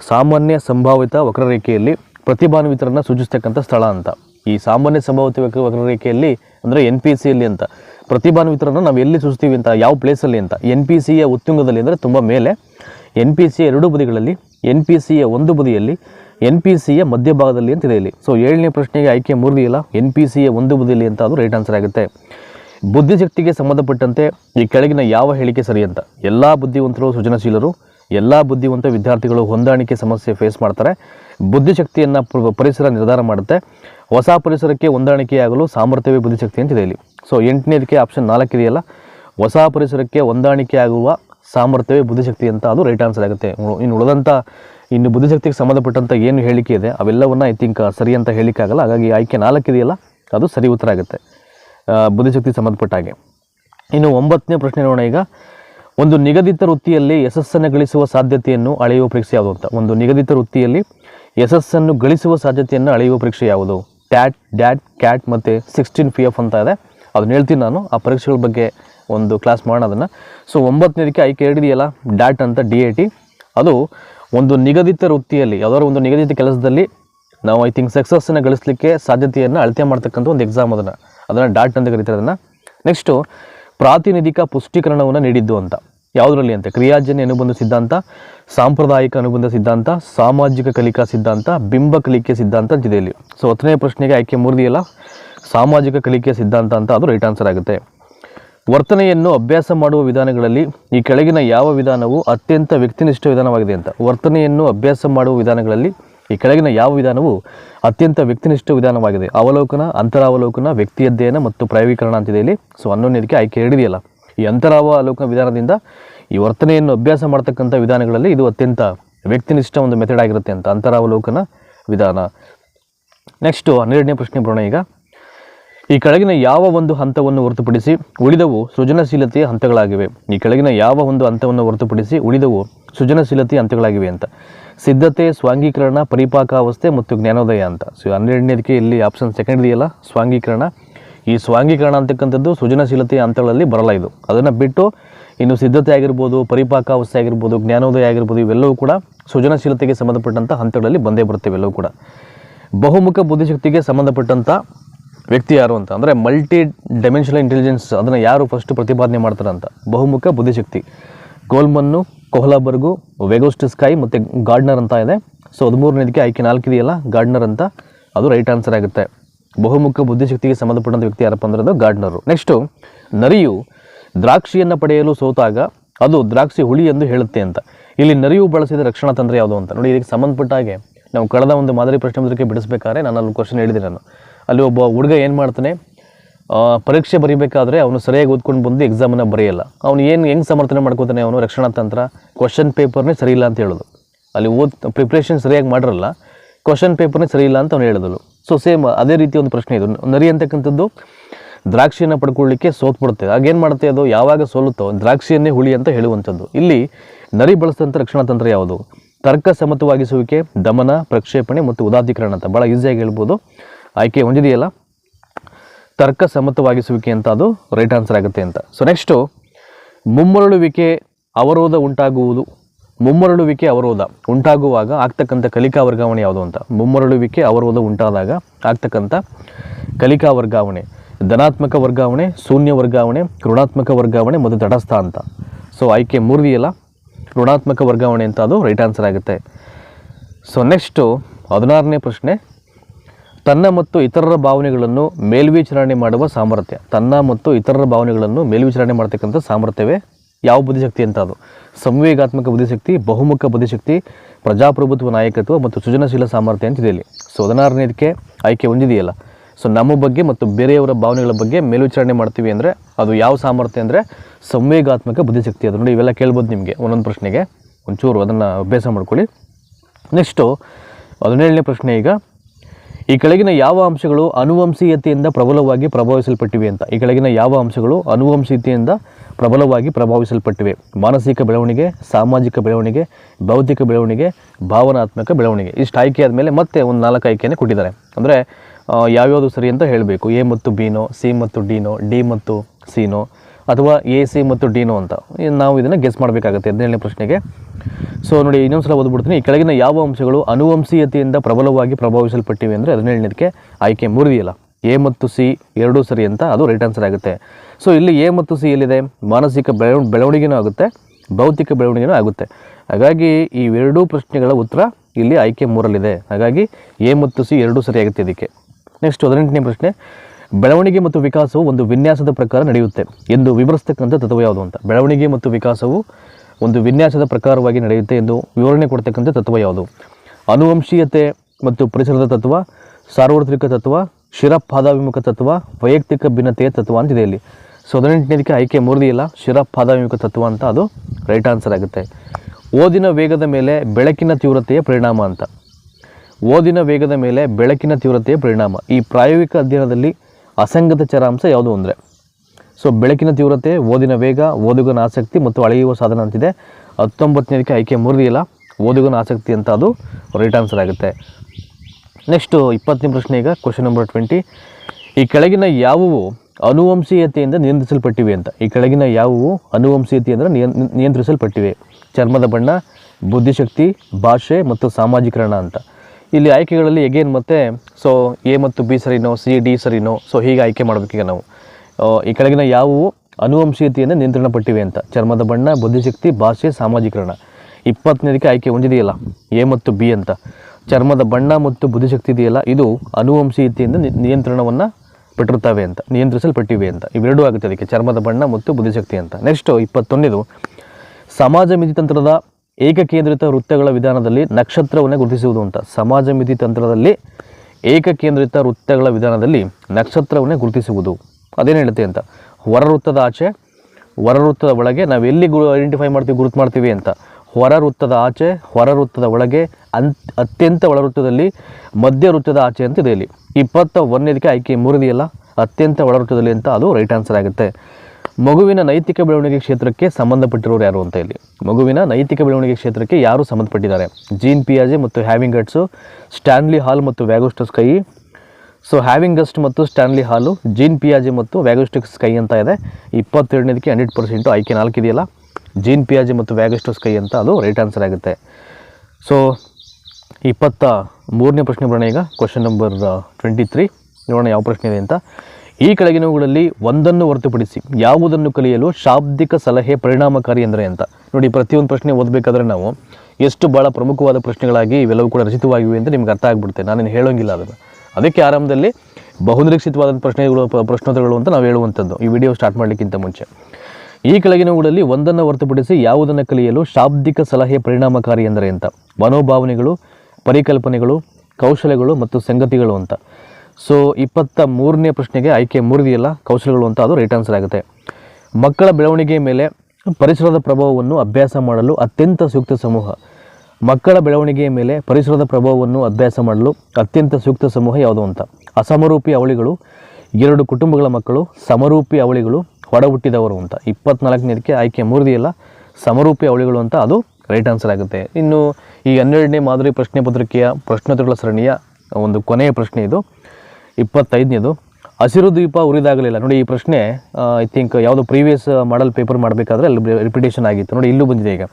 [SPEAKER 1] ಸಾಮಾನ್ಯ ಸಂಭಾವಿತ ವಕ್ರರೇಖೆಯಲ್ಲಿ ಪ್ರತಿಭಾನ್ವಿತರನ್ನ ಸೂಚಿಸ್ತಕ್ಕಂಥ ಸ್ಥಳ ಅಂತ. ಈ ಸಾಮಾನ್ಯ ಸಂಭಾವಿತ ವಕ್ರ, ವಕ್ರರೇಖೆಯಲ್ಲಿ ಅಂದರೆ ಎನ್ ಪಿ ಸಿಯಲ್ಲಿ ಅಂತ. ಪ್ರತಿಭಾನ್ವಿತರನ್ನ ನಾವು ಎಲ್ಲಿ ಸೂಚಿಸ್ತೀವಿ ಅಂತ, ಯಾವ ಪ್ಲೇಸಲ್ಲಿ ಅಂತ. ಎನ್ ಪಿ ಸಿಯ ಉತ್ತುಂಗದಲ್ಲಿ ಅಂದರೆ ತುಂಬ ಮೇಲೆ ಎನ್ ಪಿ ಸಿಯ ಎರಡು ಬದಿಗಳಲ್ಲಿ ಎನ್ ಪಿ ಸಿಯ ಒಂದು ಬದಿಯಲ್ಲಿ ಎನ್ ಪಿ ಸಿಯ ಮಧ್ಯಭಾಗದಲ್ಲಿ ಅಂತಿದೆ ಇಲ್ಲಿ. ಸೊ ಏಳನೇ ಪ್ರಶ್ನೆಗೆ ಆಯ್ಕೆ ಮೂರದಿಯಲ್ಲ ಎನ್ ಪಿ ಸಿಯ ಒಂದು ಬದಿಯಲ್ಲಿ ಅಂತ ಅದು ರೈಟ್ ಆನ್ಸರ್ ಆಗುತ್ತೆ. ಬುದ್ಧಿಶಕ್ತಿಗೆ ಸಂಬಂಧಪಟ್ಟಂತೆ ಈ ಕೆಳಗಿನ ಯಾವ ಹೇಳಿಕೆ ಸರಿ ಅಂತ? ಎಲ್ಲ ಬುದ್ಧಿವಂತರು ಸೃಜನಶೀಲರು, ಎಲ್ಲ ಬುದ್ಧಿವಂತ ವಿದ್ಯಾರ್ಥಿಗಳು ಹೊಂದಾಣಿಕೆ ಸಮಸ್ಯೆ ಫೇಸ್ ಮಾಡ್ತಾರೆ. ಬುದ್ಧಿಶಕ್ತಿಯನ್ನು ಪರಿಸರ ನಿರ್ಧಾರ ಮಾಡುತ್ತೆ. ಹೊಸ ಪರಿಸರಕ್ಕೆ ಹೊಂದಾಣಿಕೆಯಾಗಲು ಸಾಮರ್ಥ್ಯವೇ ಬುದ್ಧಿಶಕ್ತಿ ಅಂತಿದೆ ಇಲ್ಲಿ. ಸೊ ಎಂಟನೇದಕ್ಕೆ ಆಪ್ಷನ್ ನಾಲ್ಕು ಇದೆಯಲ್ಲ? ಹೊಸ ಪರಿಸರಕ್ಕೆ ಹೊಂದಾಣಿಕೆಯಾಗುವ ಸಾಮರ್ಥ್ಯವೇ ಬುದ್ಧಿಶಕ್ತಿ ಅಂತ ಅದು ರೈಟ್ ಆನ್ಸರ್ ಆಗುತ್ತೆ. ಇನ್ನು ಉಳಿದಂಥ ಇನ್ನು ಬುದ್ಧಿಶಕ್ತಿಗೆ ಸಂಬಂಧಪಟ್ಟಂಥ ಏನು ಹೇಳಿಕೆ ಇದೆ? ಅವೆಲ್ಲವನ್ನು ಐ ಥಿಂಕ್ ಸರಿ ಅಂತ ಹೇಳಿಕೆ ಆಗಲ್ಲ ಹಾಗಾಗಿ ಆಯ್ಕೆ ನಾಲ್ಕು ಇದೆಯಲ್ಲ? ಅದು ಸರಿ ಉತ್ತರ ಆಗುತ್ತೆ. ಆ, ಬುದ್ಧಿಶಕ್ತಿಗೆ ಸಂಬಂಧಪಟ್ಟ ಹಾಗೆ. ಇನ್ನು ಒಂಬತ್ತನೇ ಪ್ರಶ್ನೆ ನೋಡೋಣ ಈಗ. ಒಂದು ನಿಗದಿತ ವೃತ್ತಿಯಲ್ಲಿ ಯಶಸ್ಸನ್ನು ಗಳಿಸುವ ಸಾಧ್ಯತೆಯನ್ನು ಅಳೆಯುವ ಪರೀಕ್ಷೆ ಯಾವುದು ಅಂತ. ಒಂದು ನಿಗದಿತ ವೃತ್ತಿಯಲ್ಲಿ ಯಶಸ್ಸನ್ನು ಗಳಿಸುವ ಸಾಧ್ಯತೆಯನ್ನು ಅಳೆಯುವ ಪರೀಕ್ಷೆ ಯಾವುದು? ಟ್ಯಾಟ್ ಡ್ಯಾಟ್ ಕ್ಯಾಟ್ ಮತ್ತು ಸಿಕ್ಸ್ಟೀನ್ ಪಿ ಎಫ್ ಅಂತ ಇದೆ. ಅದನ್ನ ಹೇಳ್ತೀನಿ ನಾನು. ಆ ಪರೀಕ್ಷೆಗಳ ಬಗ್ಗೆ ಒಂದು ಕ್ಲಾಸ್ ಮಾಡೋಣ ಅದನ್ನು. ಸೊ ಒಂಬತ್ತನೇದಕ್ಕೆ ಆಯ್ಕೆ ಹೇಳಿದೆಯಲ್ಲ ಡ್ಯಾಟ್ ಅಂತ ಡಿ ಎ ಟಿ ಅದು ಒಂದು ನಿಗದಿತ ವೃತ್ತಿಯಲ್ಲಿ ಯಾವುದಾದ್ರು ಒಂದು ನಿಗದಿತ ಕೆಲಸದಲ್ಲಿ ನಾವು ಐ ಥಿಂಕ್ ಸಕ್ಸಸ್ಸನ್ನು ಗಳಿಸಲಿಕ್ಕೆ ಸಾಧ್ಯತೆಯನ್ನು ಅಳತೆ ಮಾಡ್ತಕ್ಕಂಥ ಒಂದು ಎಕ್ಸಾಮ್ ಅದನ್ನು. ಅದನ್ನು ಡಾಟ್ ಅಂತ ಕರೀತಾರೆ ಅದನ್ನು. ನೆಕ್ಸ್ಟು ಪ್ರಾತಿನಿಧಿಕ ಪುಷ್ಟೀಕರಣವನ್ನು ನೀಡಿದ್ದು ಅಂತ. ಯಾವುದರಲ್ಲಿ ಅಂತ? ಕ್ರಿಯಾಜನ್ಯ ಅನುಬಂಧ ಸಿದ್ಧಾಂತ, ಸಾಂಪ್ರದಾಯಿಕ ಅನುಬಂಧ ಸಿದ್ಧಾಂತ, ಸಾಮಾಜಿಕ ಕಲಿಕಾ ಸಿದ್ಧಾಂತ, ಬಿಂಬ ಕಲಿಕೆ ಸಿದ್ಧಾಂತ ಅಂತಿದೆ ಇಲ್ಲಿ. ಸೊ ಹತ್ತನೇ ಪ್ರಶ್ನೆಗೆ ಆಯ್ಕೆ ಮೂರದಿಯಲ್ಲ ಸಾಮಾಜಿಕ ಕಲಿಕೆಯ ಸಿದ್ಧಾಂತ ಅಂತ ಅದು ರೈಟ್ ಆನ್ಸರ್ ಆಗುತ್ತೆ. ವರ್ತನೆಯನ್ನು ಅಭ್ಯಾಸ ಮಾಡುವ ವಿಧಾನಗಳಲ್ಲಿ ಈ ಕೆಳಗಿನ ಯಾವ ವಿಧಾನವು ಅತ್ಯಂತ ವ್ಯಕ್ತಿನಿಷ್ಠ ವಿಧಾನವಾಗಿದೆ ಅಂತ? ವರ್ತನೆಯನ್ನು ಅಭ್ಯಾಸ ಮಾಡುವ ವಿಧಾನಗಳಲ್ಲಿ ಈ ಕೆಳಗಿನ ಯಾವ ವಿಧಾನವು ಅತ್ಯಂತ ವ್ಯಕ್ತಿನಿಷ್ಠ ವಿಧಾನವಾಗಿದೆ. ಅವಲೋಕನ, ಅಂತರಾವಲೋಕನ ವ್ಯಕ್ತಿ ಅಧ್ಯಯನ ಮತ್ತು ಪ್ರಯೋಗೀಕರಣ ಅಂತಿದೆ ಇಲ್ಲಿ. ಸೊ ಇದಕ್ಕೆ ಆಯ್ಕೆ ಹಿಡಿದೆಯಲ್ಲ ಈ ಅಂತರಾವಲೋಕನ ವಿಧಾನದಿಂದ ಈ ವರ್ತನೆಯನ್ನು ಅಭ್ಯಾಸ ಮಾಡ್ತಕ್ಕಂಥ ವಿಧಾನಗಳಲ್ಲಿ ಇದು ಅತ್ಯಂತ ವ್ಯಕ್ತಿನಿಷ್ಠ ಒಂದು ಮೆಥಡ್ ಆಗಿರುತ್ತೆ ಅಂತ, ಅಂತರಾವಲೋಕನ ವಿಧಾನ. ನೆಕ್ಸ್ಟು ಹನ್ನೆರಡನೇ ಪ್ರಶ್ನೆ ಬರೋಣ ಈಗ. ಈ ಕೆಳಗಿನ ಯಾವ ಒಂದು ಹಂತವನ್ನು ಹೊರತುಪಡಿಸಿ ಉಳಿದವು ಸೃಜನಶೀಲತೆಯ ಹಂತಗಳಾಗಿವೆ. ಈ ಕೆಳಗಿನ ಯಾವ ಒಂದು ಹಂತವನ್ನು ಹೊರತುಪಡಿಸಿ ಉಳಿದವು ಸೃಜನಶೀಲತೆಯ ಹಂತಗಳಾಗಿವೆ ಅಂತ. ಸಿದ್ಧತೆ, ಸ್ವಾಂಗೀಕರಣ, ಪರಿಪಾಕಾವಸ್ಥೆ ಮತ್ತು ಜ್ಞಾನೋದಯ ಅಂತ. ಸೊ ಹನ್ನೆರಡನೇದಕ್ಕೆ ಇಲ್ಲಿ ಆಪ್ಷನ್ ಸೆಕೆಂಡ್ ಇದೆಯಲ್ಲ? ಸ್ವಾಂಗೀಕರಣ. ಈ ಸ್ವಾಂಗೀಕರಣ ಅಂತಕ್ಕಂಥದ್ದು ಸೃಜನಶೀಲತೆ ಅಂತಗಳಲ್ಲಿ ಬರಲ್ಲ ಇದು. ಅದನ್ನು ಬಿಟ್ಟು ಇನ್ನು ಸಿದ್ಧತೆ ಆಗಿರ್ಬೋದು, ಪರಿಪಾಕಾವಸ್ಥೆ ಆಗಿರ್ಬೋದು, ಜ್ಞಾನೋದಯ ಆಗಿರ್ಬೋದು, ಇವೆಲ್ಲವೂ ಕೂಡ ಸೃಜನಶೀಲತೆಗೆ ಸಂಬಂಧಪಟ್ಟಂಥ ಹಂತಗಳಲ್ಲಿ ಬಂದೇ ಬರುತ್ತೆ ಇವೆಲ್ಲವೂ ಕೂಡ. ಬಹುಮುಖ ಬುದ್ಧಿಶಕ್ತಿಗೆ ಸಂಬಂಧಪಟ್ಟಂಥ ವ್ಯಕ್ತಿ ಯಾರು ಅಂತ? ಅಂದರೆ ಮಲ್ಟಿ ಡೈಮೆನ್ಷನಲ್ ಇಂಟೆಲಿಜೆನ್ಸ್ ಅದನ್ನು ಯಾರು ಫಸ್ಟ್ ಪ್ರತಿಪಾದನೆ ಮಾಡ್ತಾರಂತ? ಬಹುಮುಖ ಬುದ್ಧಿಶಕ್ತಿ. ಗೋಲ್ಮನ್ನು ಕೊಹ್ಲಾಬರ್ಗು ವೆಗೋಸ್ಟಿಸ್ಕೈ ಮತ್ತು ಗಾರ್ಡ್ನರ್ ಅಂತ ಇದೆ. ಸೊ ಹದಿಮೂರನೇದಕ್ಕೆ ಆಯ್ಕೆ ನಾಲ್ಕು ಇದೆಯಲ್ಲ ಗಾರ್ಡ್ನರ್ ಅಂತ ಅದು ರೈಟ್ ಆನ್ಸರ್ ಆಗುತ್ತೆ. ಬಹುಮುಖ ಬುದ್ಧಿಶಕ್ತಿಗೆ ಸಂಬಂಧಪಟ್ಟಂಥ ವ್ಯಕ್ತಿ ಯಾರಪ್ಪ ಅಂದ್ರೆ ಅದು ಗಾರ್ಡ್ನರು. ನೆಕ್ಸ್ಟು ನರಿಯು ದ್ರಾಕ್ಷಿಯನ್ನು ಪಡೆಯಲು ಸೋತಾಗ ಅದು ದ್ರಾಕ್ಷಿ ಹುಳಿ ಎಂದು ಹೇಳುತ್ತೆ ಅಂತ. ಇಲ್ಲಿ ನರಿಯು ಬಳಸಿದ ರಕ್ಷಣಾ ತಂತ್ರ ಯಾವುದು ಅಂತ. ನೋಡಿ, ಇದಕ್ಕೆ ಸಂಬಂಧಪಟ್ಟ ಹಾಗೆ ನಾವು ಕಳೆದ ಒಂದು ಮಾದರಿ ಪ್ರಶ್ನೆ ಬಿಡಿಸ್ಬೇಕಾದ್ರೆ ನಾನು ಅಲ್ಲಿ ಕ್ವಶನ್ ಹೇಳಿದೆ ನಾನು. ಅಲ್ಲಿ ಒಬ್ಬ ಹುಡುಗ ಏನು ಮಾಡ್ತಾನೆ? ಪರೀಕ್ಷೆ ಬರೀಬೇಕಾದ್ರೆ ಅವನು ಸರಿಯಾಗಿ ಓದ್ಕೊಂಡು ಬಂದು ಎಕ್ಸಾಮನ್ನು ಬರೆಯಲ್ಲ. ಅವನು ಏನು, ಹೆಂಗೆ ಸಮರ್ಥನೆ ಮಾಡ್ಕೋತಾನೆ ಅವನು ರಕ್ಷಣಾ ತಂತ್ರ ಕ್ವಶನ್ ಪೇಪರ್ನೇ ಸರಿ ಇಲ್ಲ ಅಂತ ಹೇಳೋದು. ಅಲ್ಲಿ ಓದ್ ಪ್ರಿಪ್ರೇಷನ್ ಸರಿಯಾಗಿ ಮಾಡಿರಲ್ಲ ಕ್ವಶನ್ ಪೇಪರ್ನೇ ಸರಿ ಇಲ್ಲ ಅಂತ ಅವನು ಹೇಳಿದಳು ಸೊ ಸೇಮ್ ಅದೇ ರೀತಿ ಒಂದು ಪ್ರಶ್ನೆ ಇದು. ನರಿ ಅಂತಕ್ಕಂಥದ್ದು, ದ್ರಾಕ್ಷಿಯನ್ನು ಪಡ್ಕೊಳ್ಳಿಕ್ಕೆ ಸೋತ್ಬಿಡುತ್ತೆ ಹಾಗೇನು ಮಾಡುತ್ತೆ ಅದು? ಯಾವಾಗ ಸೋಲುತ್ತೋ, ದ್ರಾಕ್ಷಿಯನ್ನೇ ಹುಳಿ ಅಂತ ಹೇಳುವಂಥದ್ದು. ಇಲ್ಲಿ ನರಿ ಬಳಸಿದಂಥ ರಕ್ಷಣಾ ತಂತ್ರ ಯಾವುದು? ತರ್ಕ ಸಮತವಾಗಿಸುವಿಕೆ ದಮನ, ಪ್ರಕ್ಷೇಪಣೆ ಮತ್ತು ಉದಾತೀಕರಣ ಅಂತ. ಭಾಳ ಈಸಿಯಾಗಿ ಹೇಳ್ಬೋದು. ಆಯ್ಕೆ ಹೊಂದಿದೆಯಲ್ಲ ತರ್ಕ ಸಮ್ಮತವಾಗಿಸುವಿಕೆ ಅಂತ ಅದು ರೈಟ್ ಆನ್ಸರ್ ಆಗುತ್ತೆ ಅಂತ. ಸೊ ನೆಕ್ಸ್ಟು ಮುಮ್ಮರಳುವಿಕೆ ಅವರೋಧ ಉಂಟಾಗುವುದು. ಮುಮ್ಮರಳುವಿಕೆ ಅವರೋಧ ಉಂಟಾಗುವಾಗ ಆಗ್ತಕ್ಕಂಥ ಕಲಿಕಾ ವರ್ಗಾವಣೆ ಯಾವುದು ಅಂತ. ಮುಮ್ಮರಳುವಿಕೆ ಅವರೋಧ ಉಂಟಾದಾಗ ಆಗ್ತಕ್ಕಂಥ ಕಲಿಕಾ ವರ್ಗಾವಣೆ. ಧನಾತ್ಮಕ ವರ್ಗಾವಣೆ, ಶೂನ್ಯ ವರ್ಗಾವಣೆ, ಋಣಾತ್ಮಕ ವರ್ಗಾವಣೆ ಮತ್ತು ತಟಸ್ಥ ಅಂತ. ಸೊ ಆಯ್ಕೆ ಮೂರ್ದಿಯಲ್ಲ ಋಣಾತ್ಮಕ ವರ್ಗಾವಣೆ ಅಂತ ಅದು ರೈಟ್ ಆನ್ಸರ್ ಆಗುತ್ತೆ. ಸೊ ನೆಕ್ಸ್ಟು ಹದಿನಾರನೇ ಪ್ರಶ್ನೆ. ತನ್ನ ಮತ್ತು ಇತರರ ಭಾವನೆಗಳನ್ನು ಮೇಲ್ವಿಚಾರಣೆ ಮಾಡುವ ಸಾಮರ್ಥ್ಯ. ತನ್ನ ಮತ್ತು ಇತರರ ಭಾವನೆಗಳನ್ನು ಮೇಲ್ವಿಚಾರಣೆ ಮಾಡ್ತಕ್ಕಂಥ ಸಾಮರ್ಥ್ಯವೇ ಯಾವ ಬುದ್ಧಿಶಕ್ತಿ ಅಂತ ಅದು. ಸಂವೇಗಾತ್ಮಕ ಬುದ್ಧಿಶಕ್ತಿ, ಬಹುಮುಖ ಬುದ್ಧಿಶಕ್ತಿ, ಪ್ರಜಾಪ್ರಭುತ್ವ ನಾಯಕತ್ವ ಮತ್ತು ಸೃಜನಶೀಲ ಸಾಮರ್ಥ್ಯ ಅಂತಿದೆ ಇಲ್ಲಿ ಸೊ ಹದಿನಾರನೇದಕ್ಕೆ ಆಯ್ಕೆ ಹೊಂದಿದೆಯಲ್ಲ. ಸೊ ನಮ್ಮ ಬಗ್ಗೆ ಮತ್ತು ಬೇರೆಯವರ ಭಾವನೆಗಳ ಬಗ್ಗೆ ಮೇಲ್ವಿಚಾರಣೆ ಮಾಡ್ತೀವಿ ಅಂದರೆ ಅದು ಯಾವ ಸಾಮರ್ಥ್ಯ ಅಂದರೆ ಸಂವೇಗಾತ್ಮಕ ಬುದ್ಧಿಶಕ್ತಿ. ಅದು ನೋಡಿ ಇವೆಲ್ಲ ಕೇಳ್ಬೋದು ನಿಮಗೆ ಒಂದೊಂದು ಪ್ರಶ್ನೆಗೆ. ಒಂಚೂರು ಅದನ್ನು ಅಭ್ಯಾಸ ಮಾಡ್ಕೊಳ್ಳಿ. ನೆಕ್ಸ್ಟು ಹದಿನೇಳನೇ ಪ್ರಶ್ನೆ ಈಗ. ಈ ಕೆಳಗಿನ ಯಾವ ಅಂಶಗಳು ಅನುವಂಶೀಯತೆಯಿಂದ ಪ್ರಬಲವಾಗಿ ಪ್ರಭಾವಿಸಲ್ಪಟ್ಟಿವೆ ಅಂತ? ಈ ಕೆಳಗಿನ ಯಾವ ಅಂಶಗಳು ಅನುವಂಶೀಯತೆಯಿಂದ ಪ್ರಬಲವಾಗಿ ಪ್ರಭಾವಿಸಲ್ಪಟ್ಟಿವೆ? ಮಾನಸಿಕ ಬೆಳವಣಿಗೆ, ಸಾಮಾಜಿಕ ಬೆಳವಣಿಗೆ, ಬೌದ್ಧಿಕ ಬೆಳವಣಿಗೆ, ಭಾವನಾತ್ಮಕ ಬೆಳವಣಿಗೆ. ಇಷ್ಟು ಆಯ್ಕೆ ಆದಮೇಲೆ ಮತ್ತೆ ಒಂದು ನಾಲ್ಕು ಆಯ್ಕೆಯನ್ನು ಕೊಟ್ಟಿದ್ದಾರೆ. ಅಂದರೆ ಯಾವ್ಯಾವುದು ಸರಿ ಅಂತ ಹೇಳಬೇಕು. ಎ ಮತ್ತು ಬಿನೋ, ಸಿ ಮತ್ತು ಡಿನೋ, ಡಿ ಮತ್ತು ಸಿನೋ. ಅಥವಾ ಎ, ಸಿ ಮತ್ತು ಡಿನೋ ಅಂತ. ನಾವು ಇದನ್ನು ಗೆಸ್ ಮಾಡಬೇಕಾಗುತ್ತೆ ಹದಿನೇಳನೇ ಪ್ರಶ್ನೆಗೆ. ಸೊ ನೋಡಿ ಇನ್ನೊಂದ್ಸಲ ಓದ್ಬಿಡ್ತೀನಿ. ಈ ಕೆಳಗಿನ ಯಾವ ಅಂಶಗಳು ಅನುವಂಶೀಯತೆಯಿಂದ ಪ್ರಬಲವಾಗಿ ಪ್ರಭಾವಿಸಲ್ಪಟ್ಟಿವೆ ಅಂದರೆ ಹದಿನೇಳನೇದಕ್ಕೆ ಆಯ್ಕೆ ಮೂರಿದೆಯಲ್ಲ. ಎ ಮತ್ತು ಸಿ ಎರಡೂ ಸರಿ ಅಂತ ಅದು ರೈಟ್ ಆನ್ಸರ್ ಆಗುತ್ತೆ. ಸೊ ಇಲ್ಲಿ ಎ ಮತ್ತು ಸಿ ಎಲ್ಲಿದೆ? ಮಾನಸಿಕ ಬೆಳವ ಬೆಳವಣಿಗೆನೂ ಆಗುತ್ತೆ, ಭೌತಿಕ ಬೆಳವಣಿಗೆನೂ ಆಗುತ್ತೆ. ಹಾಗಾಗಿ ಈ ಎರಡೂ ಪ್ರಶ್ನೆಗಳ ಉತ್ತರ ಇಲ್ಲಿ ಆಯ್ಕೆ ಮೂರಲ್ಲಿದೆ. ಹಾಗಾಗಿ ಎ ಮತ್ತು ಸಿ ಎರಡೂ ಸರಿ ಆಗುತ್ತೆ ಇದಕ್ಕೆ. ನೆಕ್ಸ್ಟ್ ಹದಿನೆಂಟನೇ ಪ್ರಶ್ನೆ. ಬೆಳವಣಿಗೆ ಮತ್ತು ವಿಕಾಸವು ಒಂದು ವಿನ್ಯಾಸದ ಪ್ರಕಾರ ನಡೆಯುತ್ತೆ ಎಂದು ವಿವರಿಸ್ತಕ್ಕಂಥ ತತ್ವ ಯಾವುದು ಅಂತ? ಬೆಳವಣಿಗೆ ಮತ್ತು ವಿಕಾಸವು ಒಂದು ವಿನ್ಯಾಸದ ಪ್ರಕಾರವಾಗಿ ನಡೆಯುತ್ತೆ ಎಂದು ವಿವರಣೆ ಕೊಡ್ತಕ್ಕಂಥ ತತ್ವ ಯಾವುದು? ಅನುವಂಶೀಯತೆ ಮತ್ತು ಪರಿಸರದ ತತ್ವ, ಸಾರ್ವತ್ರಿಕ ತತ್ವ ಶಿರಪಾದಾಭಿಮುಖ ತತ್ವ, ವೈಯಕ್ತಿಕ ಭಿನ್ನತೆಯ ತತ್ವ ಅಂತಿದೆ ಇಲ್ಲಿ. ಸೊ ಹದಿನೆಂಟನೇದಕ್ಕೆ ಆಯ್ಕೆ ಮೂರದಿಯಲ್ಲ ಶಿರಪಾದಾಭಿಮುಖ ತತ್ವ ಅಂತ ಅದು ರೈಟ್ ಆನ್ಸರ್ ಆಗುತ್ತೆ. ಓದಿನ ವೇಗದ ಮೇಲೆ ಬೆಳಕಿನ ತೀವ್ರತೆಯ ಪರಿಣಾಮ ಅಂತ. ಓದಿನ ವೇಗದ ಮೇಲೆ ಬೆಳಕಿನ ತೀವ್ರತೆಯ ಪರಿಣಾಮ. ಈ ಪ್ರಾಯೋಗಿಕ ಅಧ್ಯಯನದಲ್ಲಿ ಅಸಂಗತ ಚರಾಂಶ ಯಾವುದು ಅಂದರೆ? ಸೊ ಬೆಳಕಿನ ತೀವ್ರತೆ, ಓದಿನ ವೇಗ, ಓದುಗನ ಆಸಕ್ತಿ ಮತ್ತು ಅಳೆಯುವ ಸಾಧನ ಅಂತಿದೆ. ಹತ್ತೊಂಬತ್ತನೇದಕ್ಕೆ ಆಯ್ಕೆ ಮುರಿದಿಲ್ಲ ಓದುಗನ ಆಸಕ್ತಿ ಅಂತ ಅದು ರೈಟ್ ಆನ್ಸರ್ ಆಗುತ್ತೆ. ನೆಕ್ಸ್ಟು ಇಪ್ಪತ್ತನೇ ಪ್ರಶ್ನೆ ಈಗ ಕ್ವಶನ್ ನಂಬರ್ ಟ್ವೆಂಟಿ ಈ ಕೆಳಗಿನ ಯಾವುವು ಅನುವಂಶೀಯತೆಯಿಂದ ನಿಯಂತ್ರಿಸಲ್ಪಟ್ಟಿವೆ ಅಂತ? ಈ ಕೆಳಗಿನ ಯಾವುವು ಅನುವಂಶೀಯತೆಯಿಂದ ನಿಯಂ, ನಿಯಂತ್ರಿಸಲ್ಪಟ್ಟಿವೆ? ಚರ್ಮದ ಬಣ್ಣ, ಬುದ್ಧಿಶಕ್ತಿ, ಭಾಷೆ ಮತ್ತು ಸಾಮಾಜೀಕರಣ ಅಂತ. ಇಲ್ಲಿ ಆಯ್ಕೆಗಳಲ್ಲಿ ಎಗೇನ್ ಮತ್ತೆ ಸೊ ಎ ಮತ್ತು ಬಿ ಸರಿನೋ ಸಿ ಡಿ ಸರಿನೋ ಸೊ ಹೀಗೆ ಆಯ್ಕೆ ಮಾಡಬೇಕೀಗ ನಾವು. ಈ ಕೆಳಗಿನ ಯಾವುವು? ನಿಯಂತ್ರಣ ಪಟ್ಟಿವೆ ಅಂತ. ಚರ್ಮದ ಬಣ್ಣ, ಬುದ್ಧಿಶಕ್ತಿ, ಭಾಷೆ, ಸಾಮಾಜೀಕರಣ. ಇಪ್ಪತ್ತನೇದಕ್ಕೆ ಆಯ್ಕೆ ಹೊಂದಿದೆಯಲ್ಲ ಎ ಮತ್ತು ಬಿ ಅಂತ. ಚರ್ಮದ ಬಣ್ಣ ಮತ್ತು ಬುದ್ಧಿಶಕ್ತಿ ಇದೆಯಲ್ಲ, ಇದು ಅನುವಂಶೀಯತೆಯಿಂದ ನಿಯಂತ್ರಣವನ್ನು ಪಟ್ಟಿರ್ತವೆ ಅಂತ, ನಿಯಂತ್ರಿಸಲ್ಪಟ್ಟಿವೆ ಅಂತ. ಇವೆರಡೂ ಆಗುತ್ತೆ ಅದಕ್ಕೆ, ಚರ್ಮದ ಬಣ್ಣ ಮತ್ತು ಬುದ್ಧಿಶಕ್ತಿ ಅಂತ. ನೆಕ್ಸ್ಟು ಇಪ್ಪತ್ತೊಂದನೇದು ಸಮಾಜ ಮಿತಿ ತಂತ್ರದ ಏಕಕೇಂದ್ರಿತ ವೃತ್ತಗಳ ವಿಧಾನದಲ್ಲಿ ನಕ್ಷತ್ರವನ್ನೇ ಗುರುತಿಸುವುದು ಅಂತ. ಸಮಾಜ ಮಿತಿ ತಂತ್ರದಲ್ಲಿ ಏಕಕೇಂದ್ರಿತ ವೃತ್ತಗಳ ವಿಧಾನದಲ್ಲಿ ನಕ್ಷತ್ರವನ್ನೇ ಗುರುತಿಸುವುದು. ಅದೇನು ಹೇಳುತ್ತೆ ಅಂತ. ಹೊರ ವೃತ್ತದ ಆಚೆ ಹೊರ ವೃತ್ತದ ಒಳಗೆ ನಾವು ಎಲ್ಲಿ ಗು ಐಡೆಂಟಿಫೈ ಮಾಡ್ತೀವಿ, ಗುರುತು ಮಾಡ್ತೀವಿ ಅಂತ. ಹೊರ ವೃತ್ತದ ಆಚೆ ಹೊರ ವೃತ್ತದ ಒಳಗೆ ಅಂತ್ ಅತ್ಯಂತ ಒಳವೃತ್ತದಲ್ಲಿ ಮಧ್ಯ ವೃತ್ತದ ಆಚೆ ಅಂತ ಇದೆ ಇಲ್ಲಿ. ಇಪ್ಪತ್ತ ಒಂದನೇದಕ್ಕೆ ಆಯ್ಕೆ ಮೂರನೆಯಲ್ಲ ಅತ್ಯಂತ ಒಳವೃತ್ತದಲ್ಲಿ ಅಂತ ಅದು ರೈಟ್ ಆನ್ಸರ್ ಆಗುತ್ತೆ. ಮಗುವಿನ ನೈತಿಕ ಬೆಳವಣಿಗೆ ಕ್ಷೇತ್ರಕ್ಕೆ ಸಂಬಂಧಪಟ್ಟಿರೋರು ಯಾರು ಅಂತ ಇಲ್ಲಿ ಮಗುವಿನ ನೈತಿಕ ಬೆಳವಣಿಗೆ ಕ್ಷೇತ್ರಕ್ಕೆ ಯಾರು ಸಂಬಂಧಪಟ್ಟಿದ್ದಾರೆ? ಜೀನ್ ಪಿಯಾಜೆ ಮತ್ತು ಹ್ಯಾವಿಂಗ್ ಗಟ್ಸು ಸ್ಟ್ಯಾನ್ಲಿ ಹಾಲ್ ಮತ್ತು Vygotsky so having gust ಮತ್ತು ಸ್ಟ್ಯಾನ್ಲಿ ಹಾಲು ಜೀನ್ ಪಿಯಾಜೆ ಮತ್ತು ವ್ಯಾಗೋಸ್ಟಿಕ್ಸ್ ಕೈ ಅಂತ ಇದೆ. ಇಪ್ಪತ್ತೆರಡನೇದಕ್ಕೆ ಹಂಡ್ರೆಡ್ ಪರ್ಸೆಂಟು ಆಯ್ಕೆ ನಾಲ್ಕು ಇದೆಯಲ್ಲ? ಜೀನ್ ಪಿಯಾಜೆ ಮತ್ತು ವ್ಯಾಗೋಸ್ಟಸ್ ಕೈ ಅಂತ ಅದು ರೈಟ್ ಆನ್ಸರ್ ಆಗುತ್ತೆ. ಸೊ ಇಪ್ಪತ್ತ ಮೂರನೇ ಪ್ರಶ್ನೆ ಬರೋಣ ಈಗ. ಕ್ವಶನ್ ನಂಬರ್ ಟ್ವೆಂಟಿ ತ್ರೀ ನೋಡೋಣ ಯಾವ ಪ್ರಶ್ನೆ ಇದೆ ಅಂತ. ಈ ಕೆಳಗಿನವುಗಳಲ್ಲಿ ಒಂದನ್ನು ಹೊರತುಪಡಿಸಿ ಯಾವುದನ್ನು ಕಲಿಯಲು ಶಾಬ್ದಿಕ ಸಲಹೆ ಪರಿಣಾಮಕಾರಿ ಎಂದರೆ ಅಂತ ನೋಡಿ, ಪ್ರತಿಯೊಂದು ಪ್ರಶ್ನೆ ಓದಬೇಕಾದ್ರೆ ನಾವು ಎಷ್ಟು ಭಾಳ ಪ್ರಮುಖವಾದ ಪ್ರಶ್ನೆಗಳಾಗಿ ಇವೆಲ್ಲವೂ ಕೂಡ ರಚಿತವಾಗಿವೆ ಅಂತ ನಿಮ್ಗೆ ಅರ್ಥ ಆಗಿಬಿಡುತ್ತೆ. ನಾನೇನು ಹೇಳೋಂಗಿಲ್ಲ ಅದನ್ನು. ಅದಕ್ಕೆ ಆರಂಭದಲ್ಲಿ ಬಹುನಿರೀಕ್ಷಿತವಾದ ಪ್ರಶ್ನೆಗಳು ಪ್ರಶ್ನೋತ್ತರಗಳು ಅಂತ ನಾವು ಹೇಳುವಂಥದ್ದು. ಈ ವಿಡಿಯೋ ಸ್ಟಾರ್ಟ್ ಮಾಡಲಿಕ್ಕಿಂತ ಮುಂಚೆ. ಈ ಕೆಳಗಿನವುಗಳಲ್ಲಿ ಒಂದನ್ನು ಹೊರತುಪಡಿಸಿ ಯಾವುದನ್ನು ಕಲಿಯಲು ಶಾಬ್ದಿಕ ಸಲಹೆ ಪರಿಣಾಮಕಾರಿ ಎಂದರೆ ಅಂತ ಮನೋಭಾವನೆಗಳು, ಪರಿಕಲ್ಪನೆಗಳು ಕೌಶಲ್ಯಗಳು ಮತ್ತು ಸಂಗತಿಗಳು ಅಂತ. ಸೊ ಇಪ್ಪತ್ತ ಮೂರನೇ ಪ್ರಶ್ನೆಗೆ ಆಯ್ಕೆ ಮೂರಿದೆಯಲ್ಲ ಕೌಶಲ್ಯಗಳು ಅಂತ ಅದು ರೈಟ್ ಆನ್ಸರ್ ಆಗುತ್ತೆ. ಮಕ್ಕಳ ಬೆಳವಣಿಗೆಯ ಮೇಲೆ ಪರಿಸರದ ಪ್ರಭಾವವನ್ನು ಅಭ್ಯಾಸ ಮಾಡಲು ಅತ್ಯಂತ ಸೂಕ್ತ ಸಮೂಹ. ಮಕ್ಕಳ ಬೆಳವಣಿಗೆಯ ಮೇಲೆ ಪರಿಸರದ ಪ್ರಭಾವವನ್ನು ಅಭ್ಯಾಸ ಮಾಡಲು ಅತ್ಯಂತ ಸೂಕ್ತ ಸಮೂಹ ಯಾವುದು ಅಂತ. ಅಸಮರೂಪಿ ಅವಳಿಗಳು, ಎರಡು ಕುಟುಂಬಗಳ ಮಕ್ಕಳು, ಸಮರೂಪಿ ಅವಳಿಗಳು ಹೊಡ ಹುಟ್ಟಿದವರು ಅಂತ. ಇಪ್ಪತ್ನಾಲ್ಕನೇದಕ್ಕೆ ಆಯ್ಕೆ ಮೂರದಿಯಲ್ಲ ಸಮರೂಪಿ ಅವಳಿಗಳು ಅಂತ ಅದು ರೈಟ್ ಆನ್ಸರ್ ಆಗುತ್ತೆ. ಇನ್ನು ಈ ಹನ್ನೆರಡನೇ ಮಾದರಿ ಪ್ರಶ್ನೆ ಪತ್ರಿಕೆಯ ಪ್ರಶ್ನೋತ್ತರಗಳ ಸರಣಿಯ ಒಂದು ಕೊನೆಯ ಪ್ರಶ್ನೆ ಇದು. ಇಪ್ಪತ್ತೈದನೇದು. ಹಸಿರು ದ್ವೀಪ ಉರಿದಾಗಲಿಲ್ಲ. ನೋಡಿ, ಈ ಪ್ರಶ್ನೆ ಐ ಥಿಂಕ್ ಯಾವುದೋ ಪ್ರೀವಿಯಸ್ ಮಾಡಲ್ ಪೇಪರ್ ಮಾಡಬೇಕಾದ್ರೆ ಅಲ್ಲಿ ರಿಪಿಟೇಷನ್ ಆಗಿತ್ತು. ನೋಡಿ, ಇಲ್ಲೂ ಬಂದಿದೆ ಈಗ.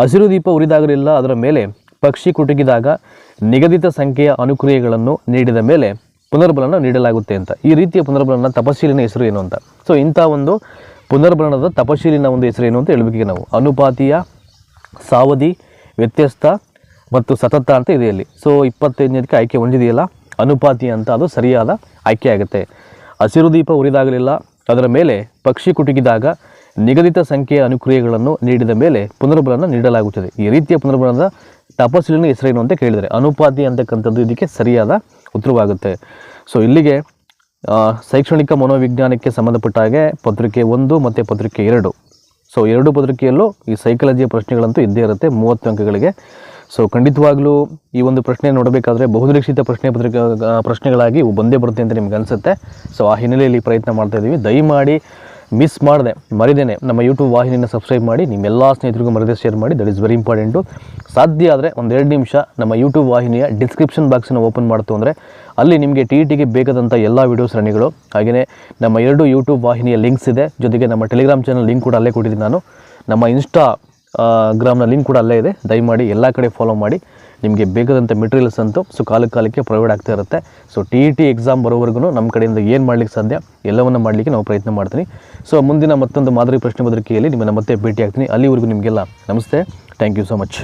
[SPEAKER 1] ಹಸಿರು ದೀಪ ಉರಿದಾಗಲಿಲ್ಲ, ಅದರ ಮೇಲೆ ಪಕ್ಷಿ ಕುಟುಕಿದಾಗ ನಿಗದಿತ ಸಂಖ್ಯೆಯ ಅನುಕ್ರಿಯೆಗಳನ್ನು ನೀಡಿದ ಮೇಲೆ ಪುನರ್ಬಲನ ನೀಡಲಾಗುತ್ತೆ ಅಂತ. ಈ ರೀತಿಯ ಪುನರ್ಬಲನ ತಪಶೀಲಿನ ಹೆಸರು ಏನು ಅಂತ. ಸೊ ಇಂಥ ಒಂದು ಪುನರ್ಬಲನದ ತಪಶೀಲಿನ ಒಂದು ಹೆಸರು ಏನು ಅಂತ ಹೇಳಬೇಕೀಗ ನಾವು. ಅನುಪಾತೀಯ, ಸಾವಧಿ ವ್ಯತ್ಯಸ್ತ ಮತ್ತು ಸತತ ಅಂತ ಇದೆ ಇಲ್ಲಿ. ಸೊ ಇಪ್ಪತ್ತೈದನೇದಕ್ಕೆ ಆಯ್ಕೆ ಹೊಂದಿದೆಯಲ್ಲ? ಅನುಪಾತಿ ಅಂತ ಅದು ಸರಿಯಾದ ಆಯ್ಕೆ ಆಗುತ್ತೆ. ಹಸಿರು ದೀಪ ಉರಿದಾಗಲಿಲ್ಲ, ಅದರ ಮೇಲೆ ಪಕ್ಷಿ ಕುಟುಕಿದಾಗ ನಿಗದಿತ ಸಂಖ್ಯೆಯ ಅನುಕ್ರಿಯೆಗಳನ್ನು ನೀಡಿದ ಮೇಲೆ ಪುನರ್ಬಲನ ನೀಡಲಾಗುತ್ತದೆ. ಈ ರೀತಿಯ ಪುನರ್ಬಲನದ ತಪಸ್ಸಿನ ಹೆಸರೇನು ಅಂತ ಕೇಳಿದರೆ, ಅನುಪಾತಿ ಅಂತಕ್ಕಂಥದ್ದು ಇದಕ್ಕೆ ಸರಿಯಾದ ಉತ್ತರವಾಗುತ್ತೆ. ಸೊ ಇಲ್ಲಿಗೆ ಶೈಕ್ಷಣಿಕ ಮನೋವಿಜ್ಞಾನಕ್ಕೆ ಸಂಬಂಧಪಟ್ಟ ಹಾಗೆ ಪತ್ರಿಕೆ ಒಂದು ಮತ್ತು ಪತ್ರಿಕೆ ಎರಡು. ಸೊ ಎರಡು ಪತ್ರಿಕೆಯಲ್ಲೂ ಈ ಸೈಕಾಲಜಿಯ ಪ್ರಶ್ನೆಗಳಂತೂ ಇದ್ದೇ ಇರುತ್ತೆ. ಮೂವತ್ತು ಅಂಕಗಳಿಗೆ. ಸೊ ಖಂಡಿತವಾಗ್ಲೂ ಈ ಒಂದು ಪ್ರಶ್ನೆ ನೋಡಬೇಕಾದ್ರೆ ಬಹುನಿರೀಕ್ಷಿತ ಪ್ರಶ್ನೆ ಪತ್ರಿಕೆ ಪ್ರಶ್ನೆಗಳಾಗಿ ಬಂದೇ ಬರುತ್ತೆ ಅಂತ ನಿಮ್ಗೆ ಅನಿಸುತ್ತೆ. ಸೊ ಆ ಹಿನ್ನೆಲೆಯಲ್ಲಿ ಪ್ರಯತ್ನ ಮಾಡ್ತಾ ಇದ್ದೀವಿ. ದಯಮಾಡಿ ಮಿಸ್ ಮಾಡಿದೆ, ಮರಿದೇನೆ ನಮ್ಮ ಯೂಟ್ಯೂಬ್ ವಾಹಿನಿಯನ್ನು ಸಬ್ಸ್ಕ್ರೈಬ್ ಮಾಡಿ, ನಿಮ್ಮೆಲ್ಲ ಸ್ನೇಹಿತರಿಗೂ ಮರದೇ ಶೇರ್ ಮಾಡಿ. ದಟ್ ಇಸ್ ವೆರಿ ಇಂಪಾರ್ಟೆಂಟು ಸಾಧ್ಯ ಆದರೆ ಒಂದೆರಡು ನಿಮಿಷ ನಮ್ಮ ಯೂಟ್ಯೂಬ್ ವಾಹಿನಿಯ ಡಿಸ್ಕ್ರಿಪ್ಷನ್ ಬಾಕ್ಸನ್ನು ಓಪನ್ ಮಾಡ್ತು ಅಂದರೆ ಅಲ್ಲಿ ನಿಮಗೆ ಟಿ ಇ ಟಿಗೆ ಬೇಕಾದಂಥ ಎಲ್ಲ ವೀಡಿಯೋ ಸರಣಿಗಳು ಹಾಗೆಯೇ ನಮ್ಮ ಎರಡು ಯೂಟ್ಯೂಬ್ ವಾಹಿನಿಯ ಲಿಂಕ್ಸ್ ಇದೆ. ಜೊತೆಗೆ ನಮ್ಮ ಟೆಲಿಗ್ರಾಮ್ ಚಾನಲ್ ಲಿಂಕ್ ಕೂಡ ಅಲ್ಲೇ ಕೊಟ್ಟಿದ್ದೀನಿ ನಾನು. ನಮ್ಮ ಇನ್ಸ್ಟಾ ಗ್ರಾಮ್ನ ಲಿಂಕ್ ಕೂಡ ಅಲ್ಲೇ ಇದೆ. ದಯಮಾಡಿ ಎಲ್ಲ ಕಡೆ ಫಾಲೋ ಮಾಡಿ. ನಿಮಗೆ ಬೇಕಾದಂಥ ಮೆಟೀರಿಯಲ್ಸ್ ಅಂತೂ ಸೊ ಕಾಲಕ್ಕೆ ಕಾಲಕ್ಕೆ ಪ್ರೊವೈಡ್ ಆಗ್ತಾ ಇರುತ್ತೆ. So T E T exam ಬರೋವರೆಗೂ ನಮ್ಮ ಕಡೆಯಿಂದ ಏನು ಮಾಡಲಿಕ್ಕೆ ಸಾಧ್ಯ ಎಲ್ಲವನ್ನು ಮಾಡಲಿಕ್ಕೆ ನಾವು ಪ್ರಯತ್ನ ಮಾಡ್ತೀನಿ. ಸೊ ಮುಂದಿನ ಮತ್ತೊಂದು ಮಾದರಿ ಪ್ರಶ್ನೆ ಪತ್ರಿಕೆಯಲ್ಲಿ ನಿಮ್ಮನ್ನು ಮತ್ತೆ ಭೇಟಿ ಆಗ್ತೀನಿ ಅಲ್ಲಿವರೆಗೂ ನಿಮಗೆಲ್ಲ ನಮಸ್ತೆ. Thank you so much